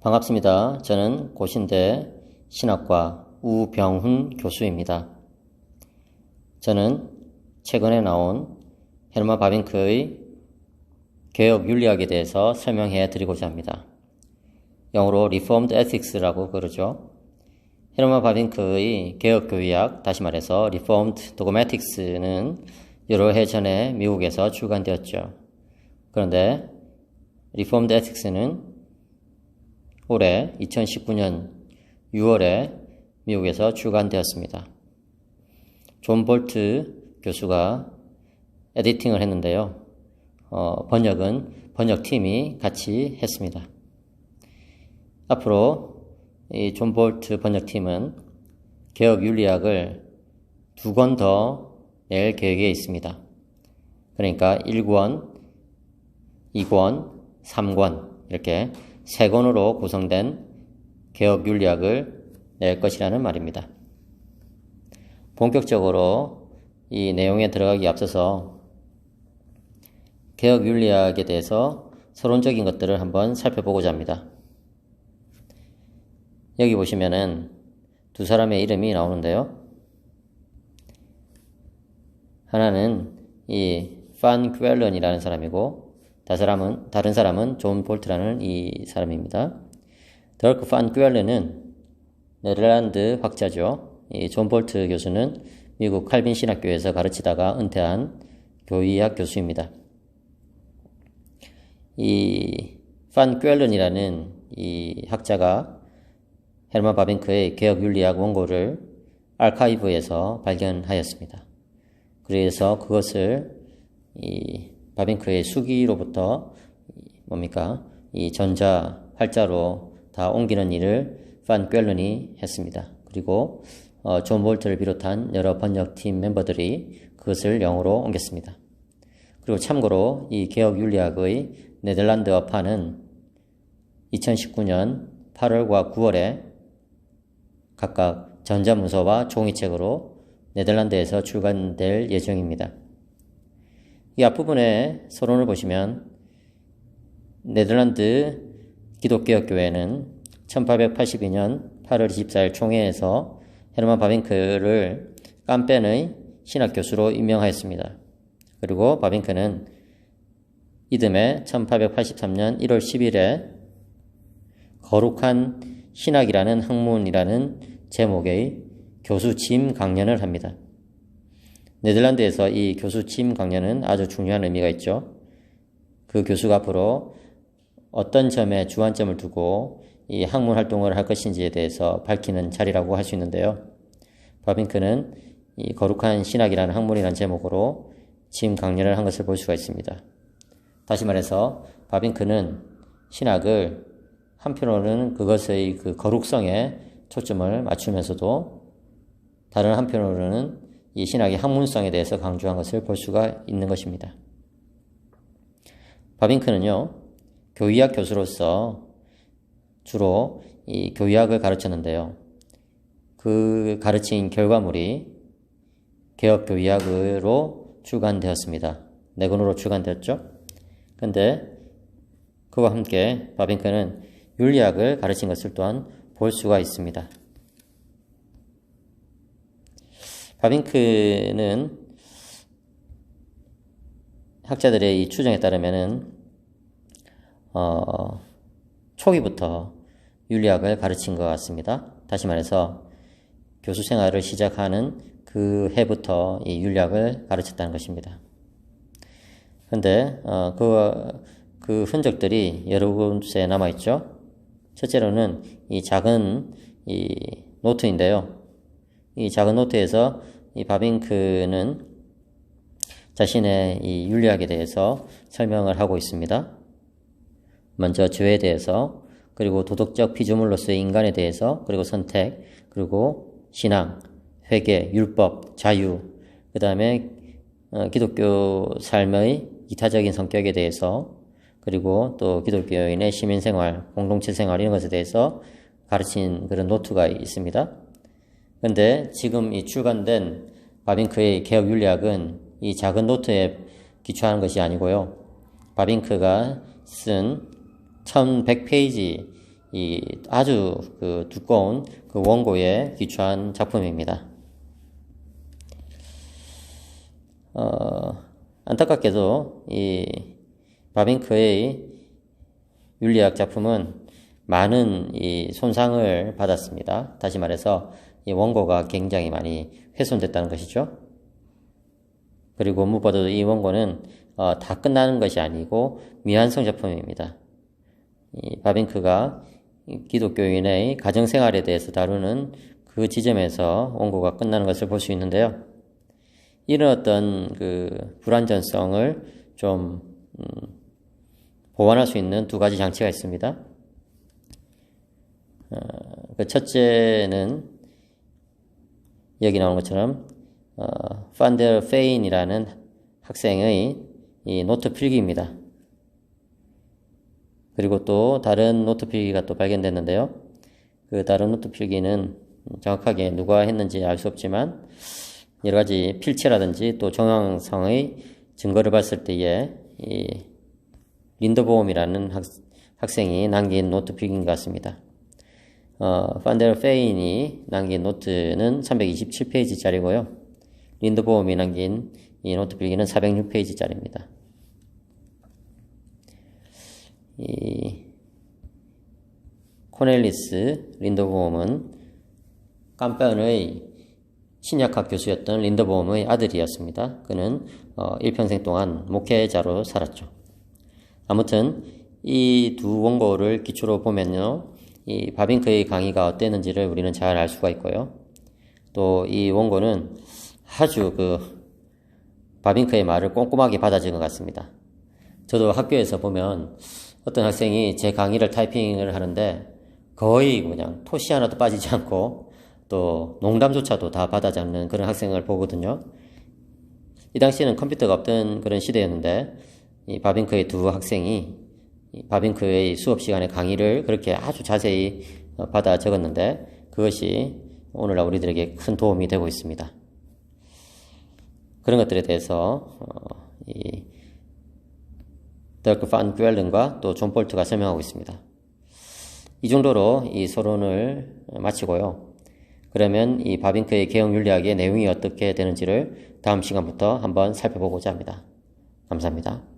반갑습니다. 저는 고신대 신학과 우병훈 교수입니다. 저는 최근에 나온 헤르마 바빙크의 개혁 윤리학에 대해서 설명해 드리고자 합니다. 영어로 Reformed Ethics라고 그러죠. 헤르마 바빙크의 개혁 교의학, 다시 말해서 Reformed Dogmatics는 여러 해 전에 미국에서 출간되었죠. 그런데 Reformed Ethics는 올해 2019년 6월에 미국에서 출간되었습니다. 존 볼트 교수가 에디팅을 했는데요. 어, 번역은 번역팀이 같이 했습니다. 앞으로 이 존 볼트 번역팀은 개혁 윤리학을 두 권 더 낼 계획에 있습니다. 그러니까 1권, 2권, 3권 이렇게 세 권으로 구성된 개혁 윤리학을 낼 것이라는 말입니다. 본격적으로 이 내용에 들어가기 앞서서 개혁 윤리학에 대해서 서론적인 것들을 한번 살펴보고자 합니다. 여기 보시면은 두 사람의 이름이 나오는데요. 하나는 이 판 퀘런이라는 사람이고 사람은, 다른 사람은 존 볼트라는 이 사람입니다. 더크 판 꾀알레는 네덜란드 학자죠. 이 존 볼트 교수는 미국 칼빈 신학교에서 가르치다가 은퇴한 교의학 교수입니다. 이판 꾀알렌이라는 이 학자가 헬마 바빙크의 개혁 윤리학 원고를 알카이브에서 발견하였습니다. 그래서 그것을 이 바빙크의 수기로부터 뭡니까? 이 전자 활자로 다 옮기는 일을 판 꿰런이 했습니다. 그리고 어, 존 볼트를 비롯한 여러 번역팀 멤버들이 그것을 영어로 옮겼습니다. 그리고 참고로 이 개혁 윤리학의 네덜란드어판은 2019년 8월과 9월에 각각 전자문서와 종이책으로 네덜란드에서 출간될 예정입니다. 이 앞부분에 서론을 보시면 네덜란드 기독개혁교회는 1882년 8월 24일 총회에서 헤르만 바빙크를 깜벤의 신학 교수로 임명하였습니다. 그리고 바빙크는 이듬해 1883년 1월 10일에 거룩한 신학이라는 학문이라는 제목의 교수 짐 강연을 합니다. 네덜란드에서 이 교수 침 강연은 아주 중요한 의미가 있죠. 그 교수가 앞으로 어떤 점에 주안점을 두고 이 학문 활동을 할 것인지에 대해서 밝히는 자리라고 할 수 있는데요. 바빙크는 이 거룩한 신학이라는 학문이라는 제목으로 침 강연을 한 것을 볼 수가 있습니다. 다시 말해서 바빙크는 신학을 한편으로는 그것의 그 거룩성에 초점을 맞추면서도 다른 한편으로는 이 신학의 학문성에 대해서 강조한 것을 볼 수가 있는 것입니다. 바빙크는요, 교의학 교수로서 주로 이 교의학을 가르쳤는데요. 그 가르친 결과물이 개혁 교의학으로 출간되었습니다. 네 권으로 출간되었죠. 근데 그와 함께 바빙크는 윤리학을 가르친 것을 또한 볼 수가 있습니다. 바빙크는 학자들의 이 추정에 따르면은 어, 초기부터 윤리학을 가르친 것 같습니다. 다시 말해서 교수 생활을 시작하는 그 해부터 이 윤리학을 가르쳤다는 것입니다. 그런데 어, 그, 그 흔적들이 여러 곳에 남아 있죠. 첫째로는 이 작은 이 노트인데요. 이 작은 노트에서 이 바빙크는 자신의 이 윤리학에 대해서 설명을 하고 있습니다. 먼저 죄에 대해서, 그리고 도덕적 피조물로서의 인간에 대해서, 그리고 선택, 그리고 신앙, 회개, 율법, 자유, 그 다음에 어, 기독교 삶의 이타적인 성격에 대해서, 그리고 또 기독교인의 시민생활, 공동체 생활 이런 것에 대해서 가르친 그런 노트가 있습니다. 근데 지금 이 출간된 바빙크의 개혁 윤리학은 이 작은 노트에 기초하는 것이 아니고요. 바빙크가 쓴 1100페이지 이 아주 그 두꺼운 그 원고에 기초한 작품입니다. 어, 안타깝게도 이 바빙크의 윤리학 작품은 많은 이 손상을 받았습니다. 다시 말해서 이 원고가 굉장히 많이 훼손됐다는 것이죠. 그리고 무엇보다도 이 원고는 어, 다 끝나는 것이 아니고 미완성 작품입니다. 이 바빙크가 기독교인의 가정생활에 대해서 다루는 그 지점에서 원고가 끝나는 것을 볼 수 있는데요. 이런 어떤 그 불완전성을 좀 음, 보완할 수 있는 두 가지 장치가 있습니다. 어, 그 첫째는 여기 나오는 것처럼 어, 판델 페인이라는 학생의 이 노트 필기입니다. 그리고 또 다른 노트 필기가 또 발견됐는데요. 그 다른 노트 필기는 정확하게 누가 했는지 알 수 없지만 여러 가지 필체라든지 또 정황성의 증거를 봤을 때에 이 린더보험이라는 학, 학생이 남긴 노트 필기인 것 같습니다. 어, 판델 페인이 남긴 노트는 327페이지짜리고요. 린드보험이 남긴 이 노트 필기는 406페이지짜리입니다. 이 코넬리스 린더보험은 깜편의 신약학 교수였던 린더보험의 아들이었습니다. 그는 어, 일평생 동안 목회자로 살았죠. 아무튼 이 두 원고를 기초로 보면요. 이 바빙크의 강의가 어땠는지를 우리는 잘 알 수가 있고요. 또 이 원고는 아주 그 바빙크의 말을 꼼꼼하게 받아준 것 같습니다. 저도 학교에서 보면 어떤 학생이 제 강의를 타이핑을 하는데 거의 그냥 토시 하나도 빠지지 않고 또 농담조차도 다 받아지 않는 그런 학생을 보거든요. 이 당시에는 컴퓨터가 없던 그런 시대였는데 이 바빙크의 두 학생이 바빙크의 수업 시간에 강의를 그렇게 아주 자세히 어, 받아 적었는데 그것이 오늘날 우리들에게 큰 도움이 되고 있습니다. 그런 것들에 대해서 어, 이 더크 판 뷰엘른과 또 존 볼트가 설명하고 있습니다. 이 정도로 이 서론을 마치고요. 그러면 이 바빙크의 개혁 윤리학의 내용이 어떻게 되는지를 다음 시간부터 한번 살펴보고자 합니다. 감사합니다.